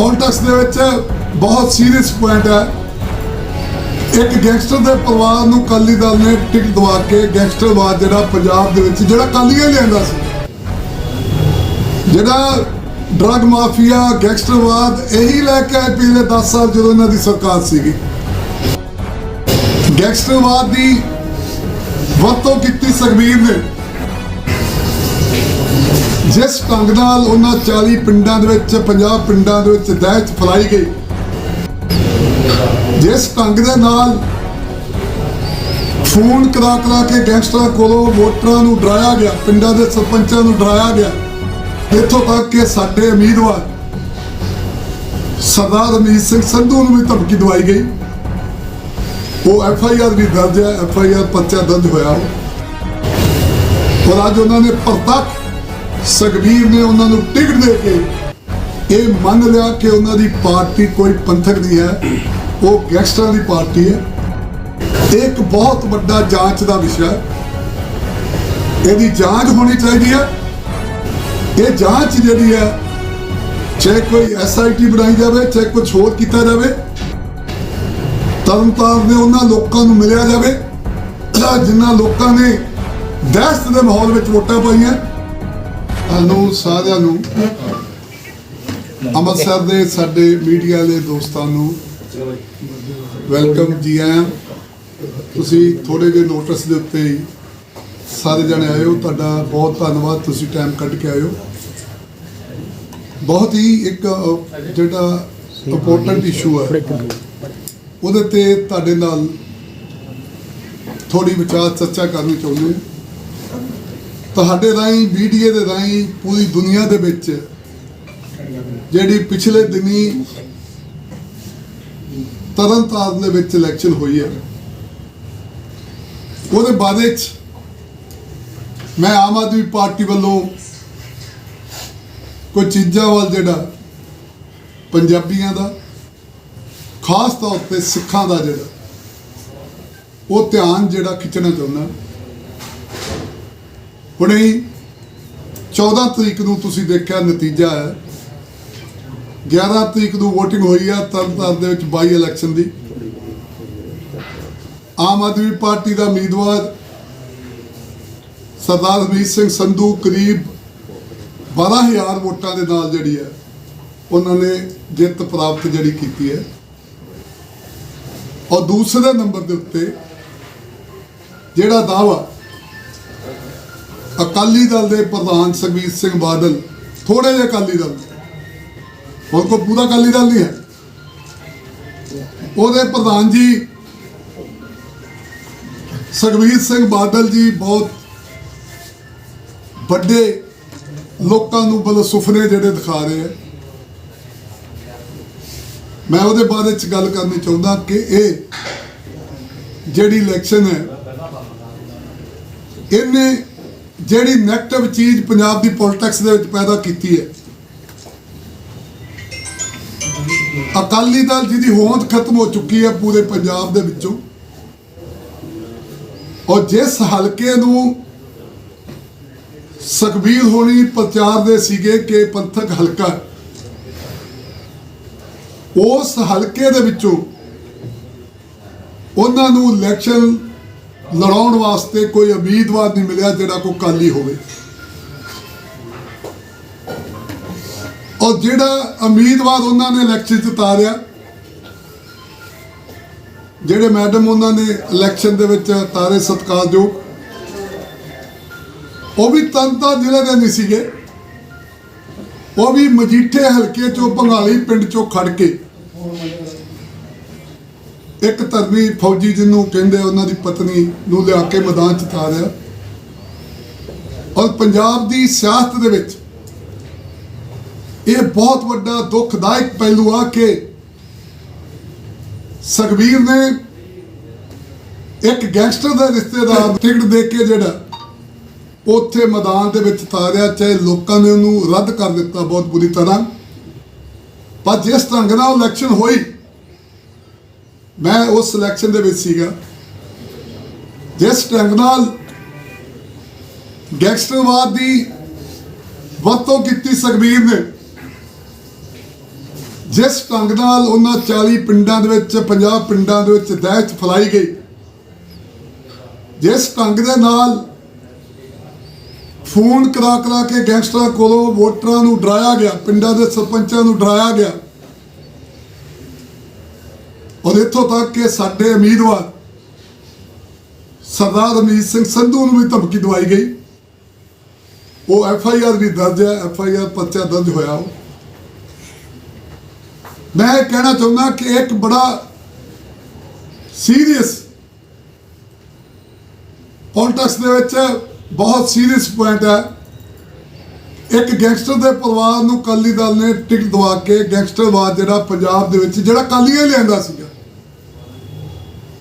Politics ਦੇ ਵਿੱਚ ਬਹੁਤ ਸੀਰੀਅਸ ਪੁਆਇੰਟ ਹੈ। ਇੱਕ ਗੈਂਗਸਟਰ ਦੇ ਪਰਿਵਾਰ ਨੂੰ ਕਾਲੀ ਦਲ ਨੇ ਟਿਕਟ ਦਵਾ ਕੇ ਗੈਂਗਸਟਰਵਾਦ ਜਿਹੜਾ ਪੰਜਾਬ ਦੇ ਵਿੱਚ, ਜਿਹੜਾ ਕਾਲੀਆਂ ਲਿਆਂਦਾ ਸੀ। ਜਿਹੜਾ ਡਰਗ ਮਾਫੀਆ ਗੈਂਗਸਟਰਵਾਦ ਇਹੀ ਲੈ ਕੇ ਆਏ ਪਿਛਲੇ 10 ਸਾਲ ਜਦੋਂ ਇਹਨਾਂ ਦੀ ਸਰਕਾਰ ਸੀਗੀ। ਗੈਂਗਸਟਰਵਾਦ ਦੀ ਵਰਤੋਂ ਕੀਤੀ ਸੁਖਬੀਰ ਨੇ। ਜਿਸ ਢੰਗ ਨਾਲ ਉਹਨਾਂ 40 ਪਿੰਡਾਂ ਦੇ ਵਿੱਚ 50 ਪਿੰਡਾਂ ਦੇ ਵਿੱਚ ਦਹਿਸ਼ਤ ਫੈਲਾਈ ਗਈ। ਜਿਸ ਢੰਗ ਦੇ ਨਾਲ ਫੋਨ ਕਰਾ ਕਰਾ ਕੇ ਗੈਂਗਸਟਰਾਂ ਕੋਲੋਂ ਵੋਟਰਾਂ ਨੂੰ ਡਰਾਇਆ ਗਿਆ, ਪਿੰਡਾਂ ਦੇ ਸਰਪੰਚਾਂ ਨੂੰ ਡਰਾਇਆ ਗਿਆ, ਇੱਥੋਂ ਤੱਕ ਕਿ ਸਾਡੇ ਉਮੀਦਵਾਰ ਸਰਦਾਰ ਅਮੀਤ ਸਿੰਘ ਸੰਧੂ ਨੂੰ ਵੀ ਧਮਕੀ ਦਵਾਈ ਗਈ। ਉਹ ਐਫ ਆਈ ਆਰ ਵੀ ਦਰਜ ਹੈ, ਐਫ ਆਈ ਆਰ ਪਰਚਾ ਦਰਜ ਹੋਇਆ। ਔਰ ਅੱਜ ਉਹਨਾਂ ਨੇ ਪ੍ਰਤੱਖ ਸੁਖਬੀਰ ਨੇ ਉਹਨਾਂ ਨੂੰ ਟਿਕਟ ਦੇ ਕੇ ਇਹ ਮੰਨ ਲਿਆ ਕਿ ਉਹਨਾਂ ਦੀ ਪਾਰਟੀ ਕੋਈ ਪੰਥਕ ਨਹੀਂ ਹੈ, ਉਹ ਗੈਂਗਸਟਰਾਂ ਦੀ ਪਾਰਟੀ ਹੈ। ਇਹ ਇੱਕ ਬਹੁਤ ਵੱਡਾ ਜਾਂਚ ਦਾ ਵਿਸ਼ਾ ਹੈ। ਇਹਦੀ ਜਾਂਚ ਹੋਣੀ ਚਾਹੀਦੀ ਹੈ। ਇਹ ਜਾਂਚ ਜਿਹੜੀ ਹੈ, ਚਾਹੇ ਕੋਈ ਐਸਆਈਟੀ ਬਣਾਈ ਜਾਵੇ, ਚਾਹੇ ਕੁਝ ਹੋਰ ਕੀਤਾ ਜਾਵੇ, ਤਰਨਤਾਰਨ ਦੇ ਉਹਨਾਂ ਲੋਕਾਂ ਨੂੰ ਮਿਲਿਆ ਜਾਵੇ। ਜਿਨ੍ਹਾਂ ਲੋਕਾਂ ਨੇ ਦਹਿਸ਼ਤ ਦੇ ਮਾਹੌਲ ਵਿੱਚ ਵੋਟਾਂ ਪਾਈਆਂ। ਤੁਹਾਨੂੰ ਸਾਰਿਆਂ ਨੂੰ ਅੰਮ੍ਰਿਤਸਰ ਦੇ ਸਾਡੇ ਮੀਡੀਆ ਦੇ ਦੋਸਤਾਂ ਨੂੰ ਵੈਲਕਮ ਜੀ ਆਇਆਂ। ਤੁਸੀਂ ਥੋੜੇ ਜਿਹੇ ਨੋਟਿਸ ਦੇ ਉੱਤੇ ਹੀ ਸਾਰੇ ਜਣੇ ਆਏ ਹੋ। ਤੁਹਾਡਾ ਬਹੁਤ ਧੰਨਵਾਦ। ਤੁਸੀਂ ਟਾਈਮ ਕੱਢ ਕੇ ਆਏ ਹੋ। ਬਹੁਤ ਹੀ ਇੱਕ ਜਿਹੜਾ ਇੰਪੋਰਟੈਂਟ ਇਸ਼ੂ ਹੈ, ਉਹਦੇ ਤੇ ਤੁਹਾਡੇ ਨਾਲ ਥੋੜੀ ਵਿਚਾਰ ਚਰਚਾ ਕਰਨੀ ਚਾਹੁੰਦੇ ਹਾਂ। ਤੁਹਾਡੇ ਰਾਹੀਂ ਮੀਡੀਆ ਦੇ ਰਾਹੀਂ ਪੂਰੀ ਦੁਨੀਆ ਦੇ ਵਿੱਚ ਜਿਹੜੀ ਪਿਛਲੇ ਦਿਨੀ ਤਰਨਤਾਰਨ ਦੇ ਵਿੱਚ ਇਲੈਕਸ਼ਨ ਹੋਈ ਹੈ, ਉਹਦੇ ਬਾਅਦ ਚ ਮੈਂ ਆਮ ਆਦਮੀ ਪਾਰਟੀ ਵੱਲੋਂ ਕੋਈ ਚੀਜ਼ਾਂ ਵੱਲ ਜਿਹੜਾ ਪੰਜਾਬੀਆਂ ਦਾ, ਖਾਸ ਤੌਰ ਤੇ ਸਿੱਖਾਂ ਦਾ ਜਿਹੜਾ, ਉਹ ਧਿਆਨ ਜਿਹੜਾ ਖਿੱਚਣਾ ਚਾਹੁੰਦਾ। ਹੁਣੇ ਹੀ 14 ਤਰੀਕ ਨੂੰ ਤੁਸੀਂ ਦੇਖਿਆ ਨਤੀਜਾ ਹੈ। 11 ਤਰੀਕ ਨੂੰ VOTING ਹੋਈ ਆ ਤਰਨਤਾਰਨ ਦੇ ਵਿੱਚ ਬਾਈ ਇਲੈਕਸ਼ਨ ਦੀ। ਆਮ ਆਦਮੀ ਪਾਰਟੀ ਦਾ ਉਮੀਦਵਾਰ ਸਰਦਾਰ ਹਰਮੀਤ ਸਿੰਘ ਸੰਧੂ ਕਰੀਬ 12000 ਵੋਟਾਂ ਦੇ ਨਾਲ ਜਿਹੜੀ ਹੈ, ਉਹਨਾਂ ਨੇ ਜਿੱਤ ਪ੍ਰਾਪਤ ਜਿਹੜੀ ਕੀਤੀ ਹੈ। ਔਰ ਦੂਸਰੇ ਨੰਬਰ ਦੇ ਉੱਤੇ ਜਿਹੜਾ ਦਾਵਾ ਅਕਾਲੀ ਦਲ ਦੇ ਪ੍ਰਧਾਨ ਸੁਖਬੀਰ ਸਿੰਘ ਬਾਦਲ ਥੋੜੇ ਜਿਹੇ ਅਕਾਲੀ ਦਲ ਹੁਣ ਕੋਈ ਪੂਰਾ ਅਕਾਲੀ ਦਲ ਨਹੀਂ ਹੈ। ਉਹਦੇ ਪ੍ਰਧਾਨ ਜੀ ਸੁਖਬੀਰ ਸਿੰਘ ਬਾਦਲ ਜੀ ਬਹੁਤ ਵੱਡੇ ਲੋਕਾਂ ਨੂੰ ਬਲ ਸੁਪਨੇ ਜਿਹੜੇ ਦਿਖਾ ਰਹੇ ਆ ਮੈਂ ਉਹਦੇ ਬਾਰੇ ਚ ਗੱਲ ਕਰਨੀ ਚਾਹੁੰਦਾ ਕਿ ਇਹ ਜਿਹੜੀ ਇਲੈਕਸ਼ਨ ਹੈ, ਇਹਨੇ ਜਿਹੜੀ ਨੈਗੇਟਿਵ ਚੀਜ਼ ਪੰਜਾਬ ਦੀ ਪੋਲਿਟਿਕਸ ਦੇ ਵਿੱਚ ਪੈਦਾ ਕੀਤੀ ਹੈ। ਅਕਾਲੀ ਦਲ ਜਿਹਦੀ ਹੋਂਦ ਖਤਮ ਹੋ ਚੁੱਕੀ ਹੈ ਪੂਰੇ ਪੰਜਾਬ ਦੇ ਵਿੱਚੋਂ। ਔਰ ਜਿਸ ਹਲਕੇ ਨੂੰ ਸੁਖਬੀਰ ਹੋਣੀ ਪ੍ਰਚਾਰ ਦੇ ਸੀਗੇ ਕਿ ਪੰਥਕ ਹਲਕਾ ਉਸ ਹਲਕੇ ਦੇ ਵਿੱਚੋਂ ਉਹਨਾਂ ਨੂੰ ਇਲੈਕਸ਼ਨ ਲੜਾਉਣ ਵਾਸਤੇ ਕੋਈ ਉਮੀਦਵਾਰ ਨਹੀਂ ਮਿਲਿਆ ਜਿਹੜਾ ਕੋਈ ਕਾਲੀ ਹੋਵੇ। ਔਰ ਜਿਹੜਾ ਉਮੀਦਵਾਰ ਉਹਨਾਂ ਨੇ ਇਲੈਕਸ਼ਨ 'ਚ ਉਤਾਰਿਆ, ਜਿਹੜੇ ਮੈਡਮ ਉਹਨਾਂ ਨੇ ਇਲੈਕਸ਼ਨ ਦੇ ਵਿੱਚ ਤਾਰੇ ਸਤਕਾਰਯੋਗ, ਉਹ ਵੀ ਤੰਤਾ ਜ਼ਿਲ੍ਹੇ ਦੇ ਨਹੀਂ ਸੀਗੇ। ਉਹ ਵੀ ਮਜੀਠੇ ਹਲਕੇ ਚੋਂ ਬੰਗਾਲੀ ਪਿੰਡ ਚੋਂ ਖੜ ਕੇ ਇੱਕ ਧਰਮੀ ਫੌਜੀ ਜਿਹਨੂੰ ਕਹਿੰਦੇ ਉਹਨਾਂ ਦੀ ਪਤਨੀ ਨੂੰ ਲਿਆ ਕੇ ਮੈਦਾਨ ਚ ਤਾਰਿਆ ਔਰ ਪੰਜਾਬ ਦੀ ਸਿਆਸਤ ਦੇ ਵਿੱਚ ਇਹ ਬਹੁਤ ਵੱਡਾ ਦੁਖਦਾਇਕ ਪਹਿਲੂ ਆ ਕਿ ਸੁਖਬੀਰ ਨੇ ਇੱਕ ਗੈਂਗਸਟਰ ਦਾ ਰਿਸ਼ਤੇਦਾਰ ਟਿਕਟ ਦੇ ਕੇ ਜਿਹੜਾ ਉੱਥੇ ਮੈਦਾਨ ਦੇ ਵਿੱਚ ਤਾਰਿਆ ਚਾਹੇ ਲੋਕਾਂ ਨੇ ਉਹਨੂੰ ਰੱਦ ਕਰ ਦਿੱਤਾ ਬਹੁਤ ਬੁਰੀ ਤਰ੍ਹਾਂ। ਪਰ ਜਿਸ ਢੰਗ ਨਾਲ ਇਲੈਕਸ਼ਨ ਹੋਈ ਮੈਂ ਉਸ ਇਲੈਕਸ਼ਨ ਦੇ ਵਿੱਚ ਸੀਗਾ। ਜਿਸ ਢੰਗ ਨਾਲ ਗੈਂਗਸਟਰਵਾਦ ਦੀ ਵਰਤੋਂ ਕੀਤੀ ਸੁਖਬੀਰ ਨੇ, ਜਿਸ ਢੰਗ ਨਾਲ ਉਹਨਾਂ 40 ਪਿੰਡਾਂ ਦੇ ਵਿੱਚ 50 ਪਿੰਡਾਂ ਦੇ ਵਿੱਚ ਦਹਿਸ਼ਤ ਫੈਲਾਈ ਗਈ। ਜਿਸ ਢੰਗ ਦੇ ਨਾਲ ਫੋਨ ਕਰਾ ਕਰਾ ਕੇ ਗੈਂਗਸਟਰਾਂ ਕੋਲੋਂ ਵੋਟਰਾਂ ਨੂੰ ਡਰਾਇਆ ਗਿਆ, ਪਿੰਡਾਂ ਦੇ ਸਰਪੰਚਾਂ ਨੂੰ ਡਰਾਇਆ ਗਿਆ। ਔਰ ਇੱਥੋਂ ਤੱਕ ਕਿ ਸਾਡੇ ਉਮੀਦਵਾਰ ਸਰਦਾਰ ਅਮੀਤ ਸਿੰਘ ਸੰਧੂ ਨੂੰ ਵੀ ਧਮਕੀ ਦਵਾਈ ਗਈ। ਉਹ ਐਫ ਆਈ ਆਰ ਵੀ ਦਰਜ ਹੈ, ਐਫ ਆਈ ਆਰ ਪਰਚਾ ਦਰਜ ਹੋਇਆ ਉਹ। ਮੈਂ ਇਹ ਕਹਿਣਾ ਚਾਹੁੰਦਾ ਕਿ ਇੱਕ ਬੜਾ ਸੀਰੀਅਸ ਪੋਲਿਟਿਕਸ ਦੇ ਵਿੱਚ ਬਹੁਤ ਸੀਰੀਅਸ ਪੁਆਇੰਟ ਹੈ। ਇੱਕ ਗੈਂਗਸਟਰ ਦੇ ਪਰਿਵਾਰ ਨੂੰ ਕਾਲੀ ਦਲ ਨੇ ਟਿਕਟ ਦਵਾ ਕੇ ਗੈਂਗਸਟਰਵਾਦ ਜਿਹੜਾ ਪੰਜਾਬ ਦੇ ਵਿੱਚ, ਜਿਹੜਾ ਕਾਲੀਆਂ ਲਿਆਂਦਾ ਸੀਗਾ।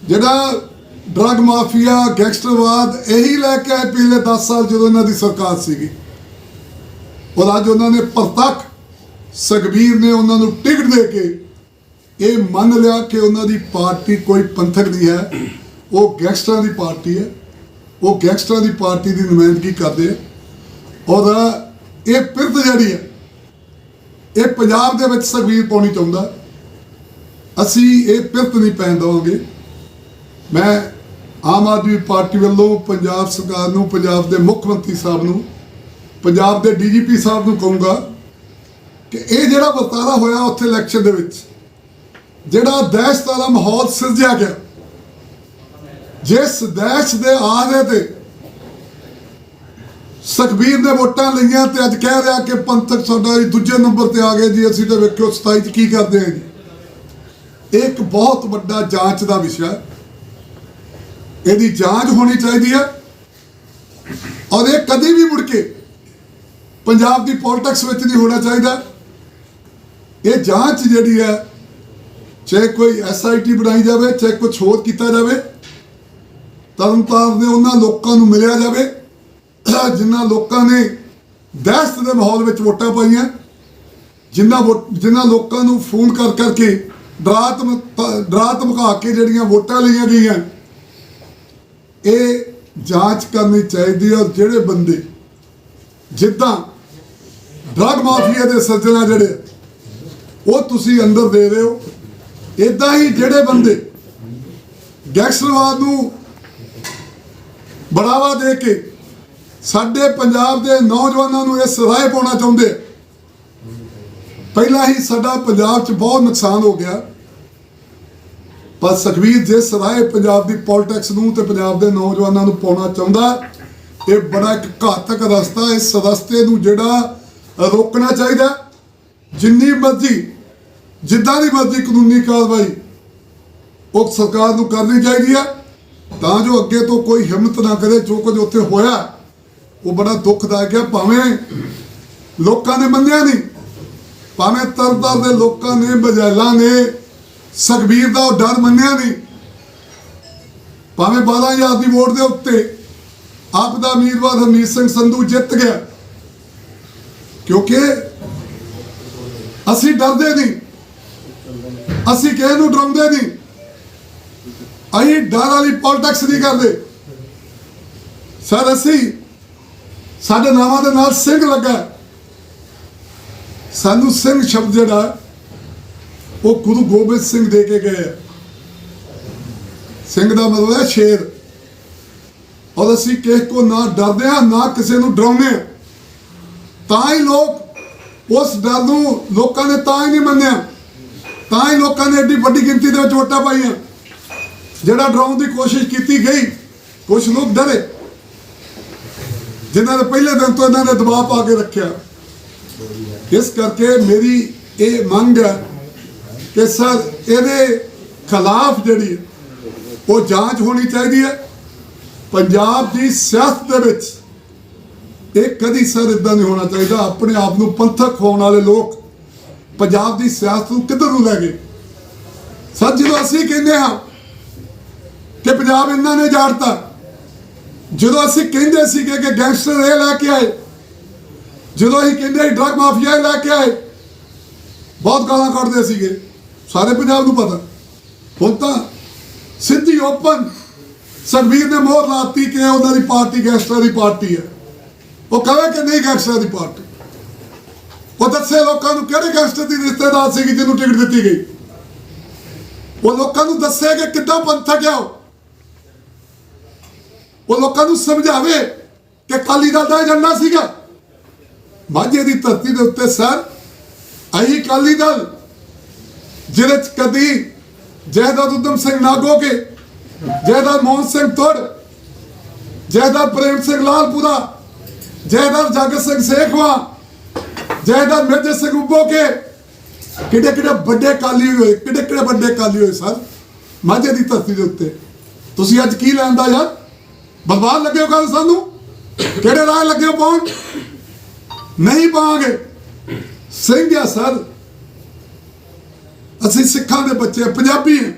ਜਿਹੜਾ ਡਰਗ ਮਾਫੀਆ ਗੈਂਗਸਟਰਵਾਦ, ਇਹੀ ਲੈ ਕੇ ਆਏ ਪਿਛਲੇ 10 ਸਾਲ ਜਦੋਂ ਇਹਨਾਂ ਦੀ ਸਰਕਾਰ ਸੀਗੀ। ਔਰ ਅੱਜ ਉਹਨਾਂ ਨੇ ਪ੍ਰਤੱਖ ਸੁਖਬੀਰ ਨੇ ਉਹਨਾਂ ਨੂੰ ਟਿਕਟ ਦੇ ਕੇ ਇਹ ਮੰਨ ਲਿਆ ਕਿ ਉਹਨਾਂ ਦੀ ਪਾਰਟੀ ਕੋਈ ਪੰਥਕ ਨਹੀਂ ਹੈ। ਉਹ ਗੈਂਗਸਟਰਾਂ ਦੀ ਪਾਰਟੀ ਹੈ। ਉਹ ਗੈਂਗਸਟਰਾਂ ਦੀ ਪਾਰਟੀ ਦੀ ਨੁਮਾਇੰਦਗੀ ਕਰਦੇ ਔਰ ਇਹ ਪਿਰਤ ਜਿਹੜੀ ਹੈ, ਇਹ ਪੰਜਾਬ ਦੇ ਵਿੱਚ ਸੁਖਬੀਰ ਪਾਉਣੀ ਚਾਹੁੰਦਾ ਅਸੀਂ ਇਹ ਪਿਰਤ ਨਹੀਂ ਪੈਣ ਦੇਵਾਂਗੇ। ਮੈਂ ਆਮ ਆਦਮੀ ਪਾਰਟੀ ਵੱਲੋਂ ਪੰਜਾਬ ਸਰਕਾਰ ਨੂੰ, ਪੰਜਾਬ ਦੇ ਮੁੱਖ ਮੰਤਰੀ ਸਾਹਿਬ ਨੂੰ, ਪੰਜਾਬ ਦੇ ਡੀਜੀਪੀ ਸਾਹਿਬ ਨੂੰ ਕਹੂੰਗਾ ਕਿ ਇਹ ਜਿਹੜਾ ਵਰਤਾਰਾ ਹੋਇਆ ਉੱਥੇ ਇਲੈਕਸ਼ਨ ਦੇ ਵਿੱਚ, ਜਿਹੜਾ ਦਹਿਸ਼ਤ ਵਾਲਾ ਮਾਹੌਲ ਸਿਰਜਿਆ ਗਿਆ, ਜਿਸ ਦਹਿਸ਼ਤ ਦੇ ਆਹਦੇ ਤੇ ਸੁਖਬੀਰ ਨੇ ਵੋਟਾਂ ਲਈਆਂ ਤੇ ਅੱਜ ਕਹਿ ਰਿਹਾ ਕਿ ਪੰਥਕ ਸਾਡਾ ਦੂਜੇ ਨੰਬਰ ਤੇ ਆ ਗਏ ਜੀ, ਅਸੀਂ ਤਾਂ ਵੇਖਿਓ 27 ਚ ਕੀ ਕਰਦੇ ਹਾਂ ਜੀ। ਇਹ ਇੱਕ ਬਹੁਤ ਵੱਡਾ ਜਾਂਚ ਦਾ ਵਿਸ਼ਾ ਇਹਦੀ ਜਾਂਚ ਹੋਣੀ ਚਾਹੀਦੀ ਹੈ। ਔਰ ਇਹ ਕਦੀ ਵੀ ਮੁੜ ਕੇ ਪੰਜਾਬ ਦੀ ਪੋਲਿਟਿਕਸ ਵਿੱਚ ਨਹੀਂ ਹੋਣਾ ਚਾਹੀਦਾ। ਇਹ ਜਾਂਚ ਜਿਹੜੀ ਹੈ, ਚਾਹੇ ਕੋਈ ਐਸਆਈਟੀ ਬਣਾਈ ਜਾਵੇ, ਚਾਹੇ ਕੁਝ ਹੋਰ ਕੀਤਾ ਜਾਵੇ, ਤਰਨਤਾਰਨ ਦੇ ਉਹਨਾਂ ਲੋਕਾਂ ਨੂੰ ਮਿਲਿਆ ਜਾਵੇ। ਜਿਨ੍ਹਾਂ ਲੋਕਾਂ ਨੇ ਦਹਿਸ਼ਤ ਦੇ ਮਾਹੌਲ ਵਿੱਚ ਵੋਟਾਂ ਪਾਈਆਂ ਜਿਨ੍ਹਾਂ ਵੋ- ਜਿਨ੍ਹਾਂ ਲੋਕਾਂ ਨੂੰ ਫੋਨ ਕਰ ਕਰਕੇ ਡਰਾ ਧਮ- ਡਰਾ ਧਮਕਾ ਕੇ ਜਿਹੜੀਆਂ ਵੋਟਾਂ ਲਈਆਂ ਗਈਆਂ, ਇਹ ਜਾਂਚ ਕਰਨੀ ਚਾਹੀਦੀ ਹੈ ਔਰ ਜਿਹੜੇ ਬੰਦੇ ਜਿੱਦਾਂ ਡਰਗ ਮਾਫੀਆ ਦੇ ਸੱਜਣਾ ਜਿਹੜੇ ਉਹ ਤੁਸੀਂ ਅੰਦਰ ਦੇ ਰਹੇ ਹੋ। ਇਦਾਂ ਹੀ ਜਿਹੜੇ ਬੰਦੇ ਗੈਂਗਸਟਰਵਾਦ ਨੂੰ ਬੜਾਵਾ ਦੇ ਕੇ ਸਾਡੇ ਪੰਜਾਬ ਦੇ ਨੌਜਵਾਨਾਂ ਨੂੰ ਇਹ ਸਰਾਏ ਪਾਉਣਾ ਚਾਹੁੰਦੇ। ਪਹਿਲਾਂ ਹੀ ਸਾਡਾ ਪੰਜਾਬ 'ਚ ਬਹੁਤ ਨੁਕਸਾਨ ਹੋ ਗਿਆ। ਪਰ ਸੁਖਬੀਰ ਜੇ ਸਰਾਏ ਪੰਜਾਬ ਦੀ ਪੋਲਿਟਿਕਸ ਨੂੰ ਤੇ ਪੰਜਾਬ ਦੇ ਨੌਜਵਾਨਾਂ ਨੂੰ ਪਾਉਣਾ ਚਾਹੁੰਦਾ, ਇਹ ਬੜਾ ਇੱਕ ਘਾਤਕ ਰਸਤਾ ਇਸ ਰਸਤੇ ਨੂੰ ਜਿਹੜਾ ਰੋਕਣਾ ਚਾਹੀਦਾ। ਜਿੰਨੀ ਮਰਜ਼ੀ, ਜਿੱਦਾਂ ਦੀ ਮਰਜ਼ੀ ਕਾਨੂੰਨੀ ਕਾਰਵਾਈ ਉਹ ਸਰਕਾਰ ਨੂੰ ਕਰਨੀ ਚਾਹੀਦੀ ਹੈ ਤਾਂ ਜੋ ਅੱਗੇ ਤੋਂ ਕੋਈ ਹਿੰਮਤ ਨਾ ਕਰੇ ਜੋ ਕੁਝ ਉੱਥੇ ਹੋਇਆ। ਉਹ ਬੜਾ ਦੁੱਖਦਾਇਕ ਹੈ ਭਾਵੇਂ ਲੋਕਾਂ ਨੇ ਮੰਨਿਆ ਨਹੀਂ, ਭਾਵੇਂ ਤਰਤਾਰ ਦੇ ਲੋਕਾਂ ਨੇ ਬਜੈਲਾਂ ਨੇ, ਸੁਖਬੀਰ ਦਾ ਉਹ ਡਰ ਮੰਨਿਆ ਨਹੀਂ, ਭਾਵੇਂ 12000 ਦੀ ਵੋਟ ਦੇ ਉੱਤੇ ਆਪ ਦਾ ਉਮੀਦਵਾਰ ਹਰਮੀਤ ਸਿੰਘ ਸੰਧੂ ਜਿੱਤ ਗਿਆ, ਕਿਉਂਕਿ ਅਸੀਂ ਡਰਦੇ ਨਹੀਂ, ਅਸੀਂ ਕਿਸੇ ਨੂੰ ਡਰਾਉਂਦੇ ਨਹੀਂ, ਅਸੀਂ ਡਰ ਵਾਲੀ ਪੋਲਿਟਿਕਸ ਨਹੀਂ ਕਰਦੇ। ਸਰ ਅਸੀਂ ਸਾਡੇ ਨਾਵਾਂ ਦੇ ਨਾਲ ਸਿੰਘ ਲੱਗਾ ਸਾਨੂੰ ਸਿੰਘ ਸ਼ਬਦ ਜਿਹੜਾ ਉਹ ਗੁਰੂ ਗੋਬਿੰਦ ਸਿੰਘ ਦੇ ਕੇ ਗਏ ਹੈ। ਸਿੰਘ ਦਾ ਮਤਲਬ ਹੈ ਸ਼ੇਰ। ਔਰ ਅਸੀਂ ਕਿਸੇ ਕੋ ਨਾ ਡਰਦੇ ਹਾਂ, ਨਾ ਕਿਸੇ ਨੂੰ ਡਰਾਉਂਦੇ ਹਾਂ। ਤਾਂ ਹੀ ਲੋਕ ਉਸ ਡਰ ਨੂੰ ਲੋਕਾਂ ਨੇ ਤਾਂ ਹੀ ਨਹੀਂ ਮੰਨਿਆ। ਤਾਂ ਹੀ ਲੋਕਾਂ ਨੇ ਏਡੀ ਵੱਡੀ ਗਿਣਤੀ ਦੇ ਵਿੱਚ ਵੋਟਾਂ ਪਾਈਆਂ। ਜਿਹੜਾ ਡਰਾਉਣ ਦੀ ਕੋਸ਼ਿਸ਼ ਕੀਤੀ ਗਈ ਕੁਝ ਲੋਕ ਡਰੇ। ਜਿਨ੍ਹਾਂ ਨੇ ਪਹਿਲੇ ਦਿਨ ਤੋਂ ਇਹਨਾਂ ਨੇ ਦਬਾਅ ਪਾ ਕੇ ਰੱਖਿਆ। ਇਸ ਕਰਕੇ ਮੇਰੀ ਇਹ ਮੰਗ ਹੈ ਕਿ ਸਰ, ਇਹਦੇ ਖਿਲਾਫ ਜਿਹੜੀ, ਉਹ ਜਾਂਚ ਹੋਣੀ ਚਾਹੀਦੀ ਹੈ। ਪੰਜਾਬ ਦੀ ਸਿਆਸਤ ਦੇ ਵਿੱਚ ਇਹ ਕਦੀ ਸਰ ਇਦਾਂ ਨਹੀਂ ਹੋਣਾ ਚਾਹੀਦਾ। ਆਪਣੇ ਆਪ ਨੂੰ ਪੰਥਕ ਹੋਣ ਵਾਲੇ ਲੋਕ ਪੰਜਾਬ ਦੀ ਸਿਆਸਤ ਨੂੰ ਕਿੱਧਰ ਨੂੰ ਲੈ ਗਏ? ਸਰ, ਜਦੋਂ ਅਸੀਂ ਕਹਿੰਦੇ ਹਾਂ ਕਿ ਪੰਜਾਬ ਇਹਨਾਂ ਨੇ ਜਾੜਤਾ ਜਦੋਂ ਅਸੀਂ ਕਹਿੰਦੇ ਸੀਗੇ ਕਿ ਗੈਂਗਸਟਰ ਇਹ ਲੈ ਕੇ ਆਏ, ਜਦੋਂ ਅਸੀਂ ਕਹਿੰਦੇ ਡਰਗ ਮਾਫੀਆ ਲੈ ਕੇ ਆਏ, ਬਹੁਤ ਗਾਲਾਂ ਕੱਢਦੇ ਸੀਗੇ, ਸਾਰੇ ਪੰਜਾਬ ਨੂੰ ਪਤਾ। ਹੁਣ ਤਾਂ ਸਿੱਧੀ ਓਪਨ ਸੁਖਬੀਰ ਨੇ ਮੋਹਰ ਲਾਤੀ ਕਿ ਉਹਨਾਂ ਦੀ ਪਾਰਟੀ ਗੈਂਗਸਟਰ ਦੀ ਪਾਰਟੀ ਹੈ। ਉਹ ਕਹੇ ਕਿ ਨਹੀਂ ਗੈਂਗਸਟਰ ਦੀ ਪਾਰਟੀ। ਉਹ ਦੱਸੇ ਲੋਕਾਂ ਨੂੰ ਕਿਹੜੇ ਗੈਂਗਸਟਰ ਦੀ ਰਿਸ਼ਤੇਦਾਰ ਸੀਗੀ ਜਿਹਨੂੰ ਟਿਕਟ ਦਿੱਤੀ ਗਈ। ਉਹ ਲੋਕਾਂ ਨੂੰ ਦੱਸੇ ਕਿ ਕਿੱਦਾਂ ਪੰਥਕ ਆ ਉਹ। ਉਹ ਲੋਕਾਂ ਨੂੰ ਸਮਝਾਵੇ ਕਿ ਕਾਲੀ ਦਲ ਦਾ ਏਜੰਡਾ ਸੀਗਾ। ਮਾਝੇ ਦੀ ਧਰਤੀ ਦੇ ਉੱਤੇ ਸਰ, ਅਹੀ ਕਾਲੀ ਦਲ, ਜਿਹਦੇ ਚ ਕਦੀ ਜੈਦਾਦ ਉਦਮ ਸਿੰਘ ਨਾਗੋਕੇ ਜੈਦਾਦ ਮੋਹਨ ਸਿੰਘ ਤੋੜ, ਜੈਦਾਦ ਪ੍ਰੇਮ ਸਿੰਘ ਲਾਲਪੁਰਾ, ਜੈਦਾਦ ਜਗਤ ਸਿੰਘ ਸੇਖਵਾ, ਜੈਦਾਦ ਮਿਰਜੇ ਸਿੰਘ ਉੱਬੋਕੇ। ਕਿਹੜੇ ਕਿਹੜੇ ਵੱਡੇ ਕਾਲੀ ਹੋਏ ਕਿਹੜੇ ਕਿਹੜੇ ਵੱਡੇ ਕਾਲੀ ਹੋਏ ਸਰ, ਮਾਝੇ ਦੀ ਧਰਤੀ ਦੇ ਉੱਤੇ। ਤੁਸੀਂ ਅੱਜ ਕੀ ਲੈਂਦਾ ਯਾਰ? ਬਰਬਾਦ ਲੱਗੇ ਹੋ ਕੱਲ ਸਾਨੂੰ? ਕਿਹੜੇ ਰਾਹ ਲੱਗੇ ਹੋ ਪਾਉਣ? ਨਹੀਂ ਪਾਵਾਂਗੇ। ਸਿੰਘ ਆ ਸਰ। ਅਸੀਂ ਸਿੱਖਾਂ ਦੇ ਬੱਚੇ ਪੰਜਾਬੀ ਹਾਂ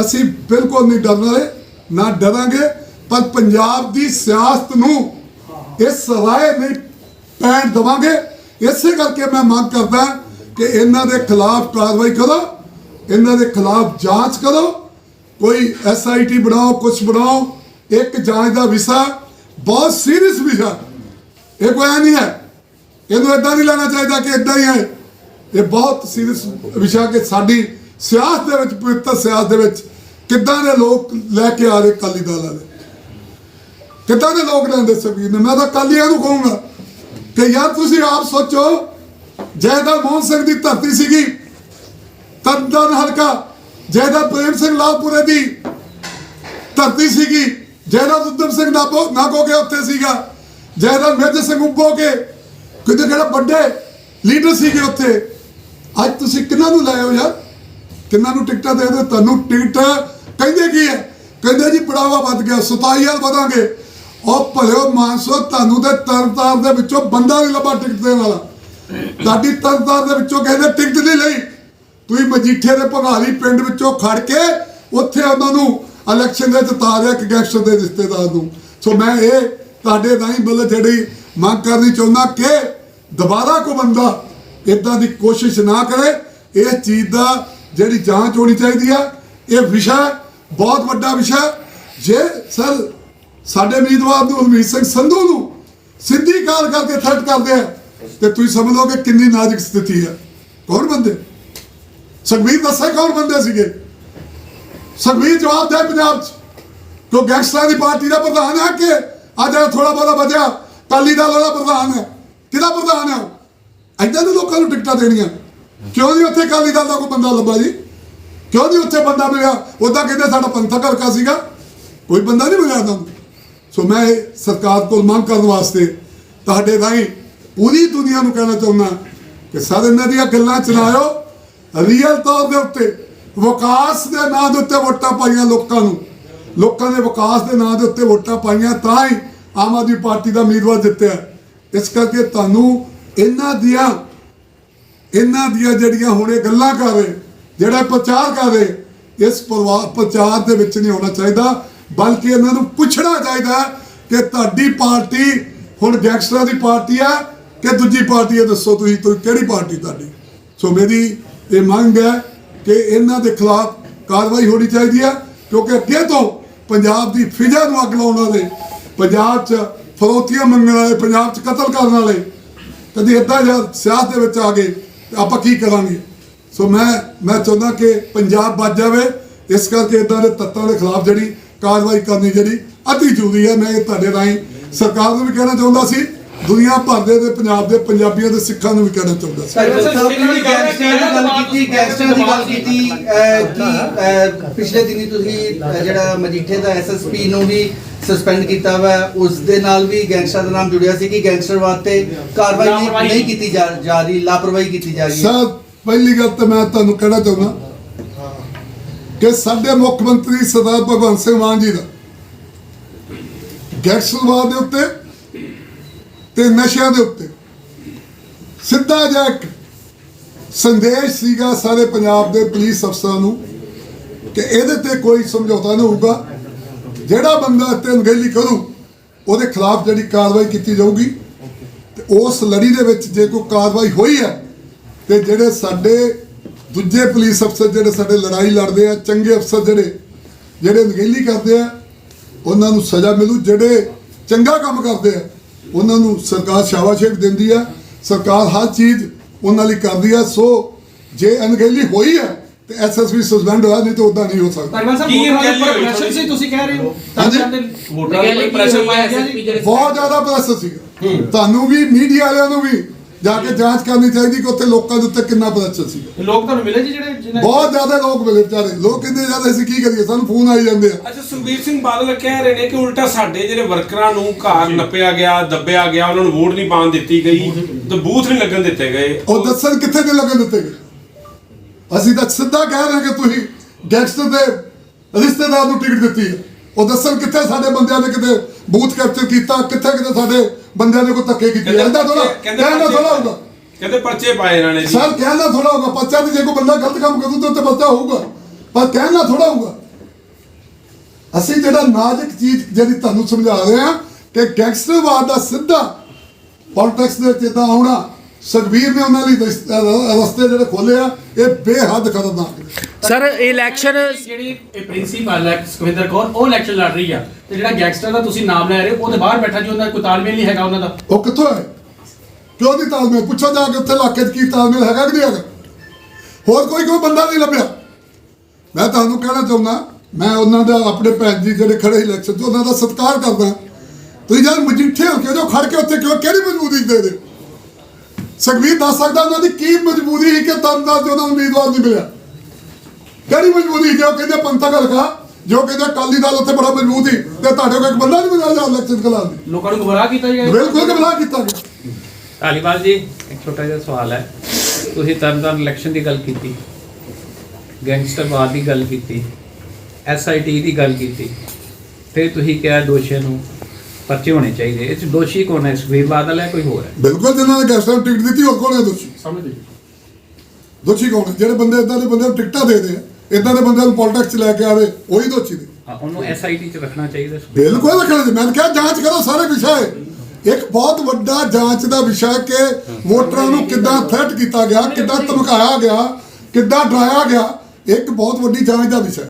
ਅਸੀਂ ਬਿਲਕੁਲ ਨਹੀਂ ਡਰਨ ਵਾਲੇ, ਨਾ ਡਰਾਂਗੇ, ਪਰ ਪੰਜਾਬ ਦੀ ਸਿਆਸਤ ਨੂੰ ਇਸ ਰਾਏ ਨਹੀਂ ਪੈਣ ਦਵਾਂਗੇ। ਇਸੇ ਕਰਕੇ ਮੈਂ ਮੰਗ ਕਰਦਾ ਕਿ ਇਹਨਾਂ ਦੇ ਖਿਲਾਫ ਕਾਰਵਾਈ ਕਰੋ, ਇਹਨਾਂ ਦੇ ਖਿਲਾਫ ਜਾਂਚ ਕਰੋ। ਕੋਈ ਐਸਆਈਟੀ ਬਣਾਓ ਕੁਝ ਬਣਾਓ ਇੱਕ ਜਾਂਚ ਦਾ ਵਿਸ਼ਾ ਬਹੁਤ ਸੀਰੀਅਸ ਵਿਸ਼ਾ। ਇਹ ਕੋਈ ਐਂ ਨਹੀਂ ਹੈ। ਇਹਨੂੰ ਇਦਾਂ ਨਹੀਂ ਲੈਣਾ ਚਾਹੀਦਾ ਕਿ ਇਦਾਂ ਹੀ ਹੈ ਇਹ ਬਹੁਤ ਸੀਰੀਅਸ ਵਿਸ਼ਾ ਕਿ ਸਾਡੀ ਸਿਆਸਤ ਦੇ ਵਿੱਚ, ਪਵਿੱਤਰ ਸਿਆਸਤ ਦੇ ਵਿੱਚ ਕਿੱਦਾਂ ਦੇ ਲੋਕ ਲੈ ਕੇ ਆ ਰਹੇ ਕਾਲੀ ਦਲ ਵਾਲੇ? ਕਿੱਦਾਂ ਦੇ ਲੋਕ ਲੈਂਦੇ ਸਭੀ ਨੇ? ਮੈਂ ਤਾਂ ਕਾਲੀਆਂ ਨੂੰ ਕਹੂੰਗਾ ਕਿ ਯਾਰ ਤੁਸੀਂ ਆਪ ਸੋਚੋ ਜੈਦਾਰ ਮੋਹਨ ਸਿੰਘ ਦੀ ਧਰਤੀ ਸੀਗੀ ਤੰਦਨ ਹਲਕਾ ਜੈਦਾਰ ਪ੍ਰੇਮ ਸਿੰਘ ਲਾਲਪੁਰੇ ਦੀ ਧਰਤੀ ਸੀਗੀ ਜੈਦਾਰ ਉਦਮ ਸਿੰਘ ਨਾਪੋ ਨਾਗੋ ਕੇ ਉੱਤੇ ਸੀਗਾ। ਜੈਦਾਰ ਮੇਜਰ ਸਿੰਘ ਉੱਬੋ ਕੇ ਕਿਤੇ ਕਿਹੜਾ ਵੱਡੇ ਲੀਡਰ ਸੀਗੇ ਉੱਥੇ, ਅੱਜ ਤੁਸੀਂ ਕਿਹਨਾਂ ਨੂੰ ਲਾਏ ਯਾਰ? ਕਿੰਨਾਂ ਨੂੰ ਟਿਕਟਾਂ ਦੇ ਦਿਓ? ਤੁਹਾਨੂੰ ਟਿਕਟ ਕਹਿੰਦੇ ਕੀ ਹੈ? ਕਹਿੰਦੇ ਜੀ ਪੜਾਵਾ ਵੱਧ ਗਿਆ 27000 ਵਧਾਂਗੇ। ਉਹ ਭਲਿਓ ਮਾਨਸੋ, ਤੁਹਾਨੂੰ ਤੇ ਤਰਨਤਾਰ ਦੇ ਵਿੱਚੋਂ ਬੰਦਾ ਨਹੀਂ ਲੱਭਾ ਟਿਕਟ ਦੇਣ ਵਾਲਾ। ਤੁਹਾਡੀ ਤਰਨਤਾਰ ਦੇ ਵਿੱਚੋਂ ਕਹਿੰਦੇ ਟਿਕਟ ਨਹੀਂ ਲਈ। ਤੁਸੀਂ ਮਜੀਠੇ ਦੇ ਭਗਾਲੀ ਪਿੰਡ ਵਿੱਚੋਂ ਖੜ ਕੇ ਉੱਥੇ ਉਹਨਾਂ ਨੂੰ ਇਲੈਕਸ਼ਨ ਦੇ ਜਿਤਾ ਦਿਆ ਇੱਕ ਗੈਂਗਸਟਰ ਦੇ ਰਿਸ਼ਤੇਦਾਰ ਨੂੰ। ਸੋ ਮੈਂ ਇਹ ਤੁਹਾਡੇ ਰਾਹੀਂ ਬਲ ਜਿਹੜੀ ਮੰਗ ਕਰਨੀ ਚਾਹੁੰਦਾ ਕਿ ਦੁਬਾਰਾ ਕੋਈ ਬੰਦਾ ਇਦਾਂ ਦੀ ਕੋਸ਼ਿਸ਼ ਨਾ ਕਰੇ। ਇਸ ਚੀਜ਼ ਦਾ ਜਿਹੜੀ ਜਾਂਚ ਹੋਣੀ ਚਾਹੀਦੀ ਆ। ਇਹ ਵਿਸ਼ਾ ਬਹੁਤ ਵੱਡਾ ਵਿਸ਼ਾ। ਜੇ ਸਰ ਸਾਡੇ ਉਮੀਦਵਾਰ ਨੂੰ, ਹਰਮੀਤ ਸਿੰਘ ਸੰਧੂ ਨੂੰ ਸਿੱਧੀ ਕਾਲ ਕਰਕੇ ਥ੍ਰੈਟ ਕਰਦੇ ਆ, ਤੇ ਤੁਸੀਂ ਸਮਝ ਲਓ ਕਿ ਕਿੰਨੀ ਨਾਜ਼ੁਕ ਸਥਿਤੀ ਹੈ ਕੌਣ ਬੰਦੇ? ਸੁਖਬੀਰ ਦੱਸੇ ਕੌਣ ਬੰਦੇ ਸੀਗੇ? ਸੁਖਬੀਰ ਜਵਾਬ ਦੇ ਪੰਜਾਬ ਚ। ਕੋ ਗੈਂਗਸਟਰਾਂ ਦੀ ਪਾਰਟੀ ਦਾ ਪ੍ਰਧਾਨ ਹੈ ਕਿ ਅੱਜ ਜਿਹੜਾ ਥੋੜਾ ਬਹੁਤਾ ਬਚਿਆ ਕਾਲੀ ਦਲ ਵਾਲਾ ਪ੍ਰਧਾਨ ਹੈ। ਕਿਹਦਾ ਪ੍ਰਧਾਨ ਹੈ? ਉਹ ਐਦਾਂ ਦੇ ਲੋਕਾਂ ਨੂੰ ਟਿਕਟਾਂ ਦੇਣੀਆਂ। ਕਿਉਂ ਨਹੀਂ ਉੱਥੇ ਕਾਲੀ ਦਲ ਦਾ ਕੋਈ ਬੰਦਾ ਲੱਭਾ ਜੀ? ਕਿਉਂ ਨਹੀਂ ਉੱਥੇ ਬੰਦਾ ਮਿਲਿਆ? ਉਦਾਂ ਕਹਿੰਦੇ ਸਾਡਾ ਪੰਥਕ ਹਲਕਾ ਸੀਗਾ। ਕੋਈ ਬੰਦਾ ਨਹੀਂ ਮਿਲਿਆ ਤੁਹਾਨੂੰ? ਸੋ ਮੈਂ ਸਰਕਾਰ ਕੋਲ ਮੰਗ ਕਰਨ ਵਾਸਤੇ ਤੁਹਾਡੇ ਰਾਹੀਂ ਪੂਰੀ ਦੁਨੀਆ ਨੂੰ ਕਹਿਣਾ ਚਾਹੁੰਦਾ ਕਿ ਸਾਰੇ ਇਹਨਾਂ ਦੀਆਂ ਗੱਲਾਂ ਚਲਾਇਓ। ਰੀਅਲ ਤੌਰ ਦੇ ਉੱਤੇ ਵਿਕਾਸ ਦੇ ਨਾਂ ਦੇ ਉੱਤੇ ਵੋਟਾਂ ਪਾਈਆਂ ਲੋਕਾਂ ਨੂੰ। ਲੋਕਾਂ ਦੇ ਵਿਕਾਸ ਦੇ ਨਾਂ ਦੇ ਉੱਤੇ ਵੋਟਾਂ ਪਾਈਆਂ, ਤਾਂ ਹੀ ਆਮ ਆਦਮੀ ਪਾਰਟੀ ਦਾ ਉਮੀਦਵਾਰ ਜਿੱਤਿਆ। ਇਸ ਕਰਕੇ ਤੁਹਾਨੂੰ ਇਹਨਾਂ ਦੀਆਂ ਇਹਨਾਂ ਦੀਆਂ ਜਿਹੜੀਆਂ ਹੁਣੇ ਗੱਲਾਂ ਕਰ ਰਹੇ, ਜਿਹੜਾ ਪ੍ਰਚਾਰ ਕਰ ਰਹੇ, ਇਸ ਪਰਿਵਾਰ ਪ੍ਰਚਾਰ ਦੇ ਵਿੱਚ ਨਹੀਂ ਹੋਣਾ ਚਾਹੀਦਾ, ਬਲਕਿ ਇਹਨਾਂ ਨੂੰ ਪੁੱਛਣਾ ਚਾਹੀਦਾ ਕਿ ਤੁਹਾਡੀ ਪਾਰਟੀ ਹੁਣ ਗੈਂਗਸਟਰਾਂ ਦੀ ਪਾਰਟੀ ਹੈ ਕਿ ਦੂਜੀ ਪਾਰਟੀ ਹੈ ਦੱਸੋ ਤੁਸੀਂ ਤੁਸੀਂ ਕਿਹੜੀ ਪਾਰਟੀ ਤੁਹਾਡੀ? ਸੋ ਮੇਰੀ ਇਹ ਮੰਗ ਹੈ ਕਿ ਇਹਨਾਂ ਦੇ ਖਿਲਾਫ ਕਾਰਵਾਈ ਹੋਣੀ ਚਾਹੀਦੀ ਹੈ, ਕਿਉਂਕਿ ਅੱਗੇ ਤੋਂ ਪੰਜਾਬ ਦੀ ਫਿਜ਼ਾ ਨੂੰ ਅੱਗ ਲਾਉਣ ਵਾਲੇ, ਪੰਜਾਬ 'ਚ ਫਰੋਤੀਆਂ ਮੰਗਣ ਵਾਲੇ, ਪੰਜਾਬ 'ਚ ਕਤਲ ਕਰਨ ਵਾਲੇ, ਕਦੀ ਇਦਾਂ ਜਾਂ ਸਿਆਸਤ ਦੇ ਵਿੱਚ ਆ ਗਏ, ਤੇ ਆਪਾਂ ਕੀ ਕਰਾਂਗੇ? ਸੋ ਮੈਂ ਮੈਂ ਚਾਹੁੰਦਾ ਕਿ ਪੰਜਾਬ ਬਚ ਜਾਵੇ, ਇਸ ਕਰਕੇ ਇਦਾਂ ਦੇ ਤੱਤਾਂ ਦੇ ਖਿਲਾਫ ਜਿਹੜੀ ਕਾਰਵਾਈ ਕਰਨੀ ਜਿਹੜੀ ਅਤੀ ਜ਼ਰੂਰੀ ਹੈ। ਮੈਂ ਇਹ ਤੁਹਾਡੇ ਰਾਹੀਂ ਸਰਕਾਰ ਨੂੰ ਵੀ ਕਹਿਣਾ ਚਾਹੁੰਦਾ ਸੀ ਦੁਨੀਆ ਭਰ ਦੇ ਤੇ ਪੰਜਾਬ ਦੇ ਪੰਜਾਬੀਆਂ ਦੇ ਸਿੱਖਾਂ ਨੂੰ ਵੀ ਕਹਿਣਾ ਚਾਹੁੰਦਾ ਸੀ। ਸਾਹਿਬ ਸਾਹਿਬ ਤੁਸੀਂ ਗੈਂਗਸਟਰ ਦੀ ਗੱਲ ਕੀਤੀ ਗੈਂਗਸਟਰ ਦੀ ਗੱਲ ਕੀਤੀ ਅਹ, ਕਿ ਅਹ, ਪਿਛਲੇ ਦਿਨੀ ਤੁਸੀਂ ਜਿਹੜਾ ਮਜੀਠੇ ਦਾ ਐਸਐਸਪੀ ਨੂੰ ਵੀ ਸਸਪੈਂਡ ਕੀਤਾ ਵਾ ਉਸ ਦੇ ਨਾਲ ਵੀ ਗੈਂਗਸਟਰ ਦਾ ਨਾਮ ਜੁੜਿਆ ਸੀ ਕਿ ਗੈਂਗਸਟਰ ਵਾਸਤੇ ਕਾਰਵਾਈ ਨਹੀਂ- ਕੀਤੀ ਜਾ ਰਹੀ ਲਾਪਰਵਾਹੀ ਕੀਤੀ ਜਾ ਰਹੀ ਹੈ। ਸਰ ਪਹਿਲੀ ਗੱਲ ਤਾਂ ਮੈਂ ਤੁਹਾਨੂੰ ਕਹਿਣਾ ਚਾਹੁੰਦਾ ਕਿ ਸਾਡੇ ਮੁੱਖ ਮੰਤਰੀ ਸਰਦਾਰ ਭਗਵੰਤ ਸਿੰਘ ਮਾਨ ਜੀ ਦਾ ਗੈਂਗਸਟਰਵਾਦ ਦੇ ਉੱਤੇ ਤੇ ਨਸ਼ਿਆਂ ਦੇ ਉੱਤੇ। ਸਿੱਧਾ ਜਿਹਾ ਇੱਕ ਸੰਦੇਸ਼ ਸੀਗਾ ਸਾਰੇ ਪੰਜਾਬ ਦੇ ਪੁਲਿਸ ਅਫਸਰਾਂ ਨੂੰ ਕਿ ਇਹਦੇ ਤੇ ਕੋਈ ਸਮਝੌਤਾ ਨਹੀਂ ਹੋਊਗਾ। ਜਿਹੜਾ ਬੰਦਾ ਤੇ ਅਣਗਹਿਲੀ ਕਰੂ, ਉਹਦੇ ਖਿਲਾਫ ਜਿਹੜੀ ਕਾਰਵਾਈ ਕੀਤੀ ਜਾਊਗੀ। ਤੇ ਉਸ ਲੜੀ ਦੇ ਵਿੱਚ ਜੇ ਕੋਈ ਕਾਰਵਾਈ ਹੋਈ ਹੈ, ਤੇ ਜਿਹੜੇ ਸਾਡੇ ਦੂਜੇ ਪੁਲਿਸ ਅਫਸਰ ਜਿਹੜੇ ਸਾਡੇ ਲੜਾਈ ਲੜਦੇ ਆ, ਚੰਗੇ ਅਫਸਰ ਜਿਹੜੇ ਜਿਹੜੇ ਨਗੇਲੀ ਕਰਦੇ ਆ, ਉਹਨਾਂ ਨੂੰ ਸਜ਼ਾ ਮਿਲੂ, ਜਿਹੜੇ ਚੰਗਾ ਕੰਮ ਕਰਦੇ ਆ। ਉਹਨਾਂ ਨੂੰ ਸਰਕਾਰ ਸ਼ਾਬਾਸ਼ ਦਿੰਦੀ ਆ ਸਰਕਾਰ ਹਰ ਚੀਜ਼ ਉਹਨਾਂ ਲਈ ਕਰਦੀ ਹੈ ਸੋ ਜੇ ਅਣਗਹਿਲੀ ਹੋਈ ਹੈ ਤੇ ਐਸਐਸਪੀ ਸਸਪੈਂਡ ਹੋਇਆ ਨਹੀਂ ਤਾਂ ਉਦਾਂ ਨਹੀਂ ਹੋ ਸਕਦਾ। ਸਾਹਿਬ ਕੀ ਵੋਟਰਾਂ ਪ੍ਰੈਸ਼ਰ? ਸੀ ਤੁਸੀਂ ਕਹਿ ਰਹੇ ਹੋ। ਵੋਟਰਾਂ ਪ੍ਰੈਸ਼ਰ ਪਾਇਆ ਬਹੁਤ ਜ਼ਿਆਦਾ ਪ੍ਰੈਸ਼ਰ ਸੀਗਾ। ਤੁਹਾਨੂੰ ਵੀ ਮੀਡੀਆ ਵਾਲਿਆਂ ਨੂੰ ਵੀ ਜਾ ਕੇ ਜਾਂਚ ਕਰਨੀ ਚਾਹੀਦੀ ਕਿ ਉੱਥੇ ਲੋਕਾਂ ਦੇ ਉੱਤੇ ਕਿੰਨਾ ਪ੍ਰੈਸ਼ਰ ਸੀਗਾ। ਲੋਕ ਤੁਹਾਨੂੰ ਮਿਲੇ ਜੀ ਜਿਹੜੇ ਜਿਨ੍ਹਾਂ- ਬਹੁਤ ਜ਼ਿਆਦਾ ਲੋਕ ਮਿਲੇ ਵਿਚਾਰੇ। ਲੋਕ ਕਹਿੰਦੇ ਜਾਂਦੇ ਅਸੀਂ ਕੀ ਕਰੀਏ? ਸਾਨੂੰ ਫੋਨ ਆਈ ਜਾਂਦੇ ਆ। ਅੱਛਾ ਸੁਖਬੀਰ ਸਿੰਘ ਬਾਦਲ ਕਹਿ ਰਹੇ ਨੇ ਕਿ ਉਲਟਾ ਸਾਡੇ ਜਿਹੜੇ ਵਰਕਰਾਂ ਨੂੰ ਘਰ ਨੱਪਿਆ ਗਿਆ ਦੱਬਿਆ ਗਿਆ ਉਹਨਾਂ ਨੂੰ ਵੋਟ ਨਹੀਂ ਪਾਉਣ ਦਿੱਤੀ ਗਈ ਤੇ ਬੂਥ ਨਹੀਂ ਲੱਗਣ ਦਿੱਤੇ ਗਏ। ਉਹ ਦੱਸਣ ਕਿੱਥੇ ਦੇ ਲੱਗਣ ਦਿੱਤੇ ਗਏ? ਅਸੀਂ ਤਾਂ ਸਿੱਧਾ ਕਹਿ ਰਹੇ ਹਾਂ ਕਿ ਤੁਸੀਂ ਗੈਂਗਸਟਰ ਦੇ ਰਿਸ਼ਤੇਦਾਰ ਨੂੰ ਟਿਕਟ ਦਿੱਤੀ ਹੈ। ਉਹ ਦੱਸਣ ਕਿੱਥੇ ਸਾਡੇ ਬੰਦਿਆਂ ਨੇ ਕਿਤੇ ਬੂਥ ਕੈਪਚਰ ਕੀਤਾ ਕਿੱਥੇ ਕਿਤੇ ਸਾਡੇ ਬੰਦਿਆਂ ਨੇ ਕੋਈ ਧੱਕੇ ਕੀਤੇ? ਐਂਦਾ ਥੋੜਾ ਕਹਿੰਦੇ ਕਹਿੰਦਾ ਥੋੜਾ ਹੋਊਗਾ। ਕਹਿੰਦੇ ਪਰਚੇ ਪਾਏ ਇਹਨਾਂ ਨੇ ਜੀ। ਸਰ ਕਹਿਣਾ ਥੋੜਾ ਹੋਊਗਾ ਪਰਚਾ ਤੇ ਜੇ ਕੋਈ ਬੰਦਾ ਗਲਤ ਕੰਮ ਕਰੂ ਤਾਂ ਉੱਤੇ ਪਰਚਾ ਹੋਊਗਾ। ਪਰ ਕਹਿਣਾ ਥੋੜਾ ਹੋਊਗਾ। ਅਸੀਂ ਜਿਹੜਾ ਨਾਜ਼ੁਕ ਚੀਜ਼ ਜਿਹੜੀ ਤੁਹਾਨੂੰ ਸਮਝਾ ਰਹੇ ਹਾਂ ਕਿ ਗੈਂਗਸਟਰਵਾਦ ਦਾ ਸਿੱਧਾ ਪੋਲਿਟਿਕਸ ਦੇ ਵਿੱਚ ਇੱਦਾਂ ਆਉਣਾ ਸੁਖਬੀਰ ਨੇ ਉਹਨਾਂ ਲਈ ਅਹ ਰਸਤੇ ਜਿਹੜੇ ਖੋਲੇ ਆ ਇਹ ਬੇਹੱਦ ਖਤਰਨਾਕ ਨੇ। ਸਰ ਇਲੈਕਸ਼ਨ ਜਿਹੜੀ ਇਹ ਪ੍ਰਿੰਸੀਪਲ ਹੈ ਸੁਖਵਿੰਦਰ ਕੌਰ ਉਹ ਇਲੈਕਸ਼ਨ ਲੜ ਰਹੀ ਆ। ਤੇ ਜਿਹੜਾ ਗੈਂਗਸਟਰ ਦਾ ਤੁਸੀਂ ਨਾਮ ਲੈ ਰਹੇ ਹੋ ਉਹਦੇ ਬਾਹਰ ਬੈਠਾ ਜੀ ਉਹਦਾ ਕੋਈ ਤਾਲਮੇਲ ਨਹੀਂ ਹੈਗਾ ਉਹਨਾਂ ਦਾ। ਉਹ ਕਿੱਥੋਂ ਹੈ? ਕਿਉਂ ਨਹੀਂ ਤਾਲਮੇਲ? ਪੁੱਛੋ ਜਾ ਕੇ ਉੱਥੇ ਇਲਾਕੇ 'ਚ ਕੀ ਤਾਲਮੇਲ ਹੈਗਾ ਕਿ ਨਹੀਂ ਹੈਗਾ। ਹੋਰ ਕੋਈ ਕੋਈ ਬੰਦਾ ਨਹੀਂ ਲੱਭਿਆ। ਮੈਂ ਤੁਹਾਨੂੰ ਕਹਿਣਾ ਚਾਹੁੰਦਾ ਮੈਂ ਉਹਨਾਂ ਦਾ ਆਪਣੇ ਭੈਣ ਜੀ ਜਿਹੜੇ ਖੜੇ ਇਲੈਕਸ਼ਨ 'ਚ ਉਹਨਾਂ ਦਾ ਸਤਿਕਾਰ ਕਰਦਾ। ਤੁਸੀਂ ਜਦ ਮਜੀਠੇ ਹੋ ਕੇ ਜੋ ਖੜ ਕੇ ਉੱਥੇ ਕਿਉਂ ਕਿਹੜੀ ਮਜਬੂਰੀ ਦੇ ਦੇ ਸੁਖਬੀਰ ਦੱਸ ਸਕਦਾ ਉਹਨਾਂ ਦੀ ਕੀ ਮਜਬੂਰੀ ਸੀ ਕਿ ਤਨ ਦਾ ਉਹਨਾਂ ਨੂੰ ਉਮੀਦਵਾਰ ਨਹੀਂ ਮਿਲਿਆ? ਕਿਹੜੀ ਮਜਬੂਰੀ ਉਹ ਕਹਿੰਦੇ ਪੰਥਕ ਹਲਕਾ ਜੋ ਕਹਿੰਦੇ ਅਕਾਲੀ ਦਲ ਉੱਥੇ ਬੜਾ ਮਜ਼ਬੂਤ ਸੀ ਤੇ ਤੁਹਾਡੇ ਕੋਲ ਇੱਕ ਬੰਦਾ ਨਹੀਂ ਮਿਲਿਆ ਜਾਂ ਇਲੈਕਸ਼ਨ ਕਲਾਸ ਦੀ ਲੋਕਾਂ ਨੂੰ ਗੁੰਮਰਾਹ ਕੀਤਾ ਜੀ? ਬਿਲਕੁਲ ਕਬਲਾ ਕੀਤਾ ਗਿਆ। ਧਾਲੀਵਾਲ ਜੀ ਇੱਕ ਛੋਟਾ ਜਿਹਾ ਸਵਾਲ ਹੈ। ਤੁਸੀਂ ਤਰਨਤਾਰਨ ਇਲੈਕਸ਼ਨ ਦੀ ਗੱਲ ਕੀਤੀ ਗੈਂਗਸਟਰਵਾਦ ਦੀ ਗੱਲ ਕੀਤੀ ਐਸਆਈਟੀ ਦੀ ਗੱਲ ਕੀਤੀ ਫਿਰ ਤੁਸੀਂ ਕਿਹਾ ਦੋਸ਼ੀਆਂ ਨੂੰ ਪਰਚੇ ਹੋਣੇ ਚਾਹੀਦੇ। ਇਹ 'ਚ ਦੋਸ਼ੀ ਕੌਣ ਹੈ? ਸੁਖਬੀਰ ਬਾਦਲ ਹੈ ਕੋਈ ਹੋਰ ਹੈ? ਬਿਲਕੁਲ ਜਿਨ੍ਹਾਂ ਨੇ ਗੈਸਟਾਂ ਨੂੰ ਟਿਕਟ ਦਿੱਤੀ ਹੋਰ ਕੌਣ ਹੈ ਦੋਸ਼ੀ? ਸਮਝ ਗਏ ਦੋਸ਼ੀ ਕੌਣ ਹੈ? ਜਿਹੜੇ ਬੰਦੇ ਇਦਾਂ ਦੇ ਬੰਦੇ ਨੂੰ ਟਿਕਟਾਂ ਦੇ ਦੇ ਇਦਾਂ ਦੇ ਬੰਦਿਆਂ ਨੂੰ ਪੋਲਿਟਿਕਸ 'ਚ ਲੈ ਕੇ ਆਵੇ ਉਹੀ ਦੋਸ਼ੀ ਨੇ। ਹਾਂ, ਉਹਨੂੰ ਐਸਆਈਟੀ 'ਚ ਰੱਖਣਾ ਚਾਹੀਦਾ ਸੁਖਬੀਰ ਬਿਲਕੁਲ ਰੱਖਣਾ ਜੀ। ਮੈਂ ਕਿਹਾ ਜਾਂਚ ਕਰੋ ਸਾਰੇ ਵਿਸ਼ਾ। ਇੱਕ ਬਹੁਤ ਵੱਡਾ ਜਾਂਚ ਦਾ ਵਿਸ਼ਾ ਕਿ ਵੋਟਰਾਂ ਨੂੰ ਕਿੱਦਾਂ ਥ੍ਰੈਟ ਕੀਤਾ ਗਿਆ ਕਿੱਦਾਂ ਧਮਕਾਇਆ ਗਿਆ ਕਿੱਦਾਂ ਡਰਾਇਆ ਗਿਆ। ਇੱਕ ਬਹੁਤ ਵੱਡੀ ਜਾਂਚ ਦਾ ਵਿਸ਼ਾ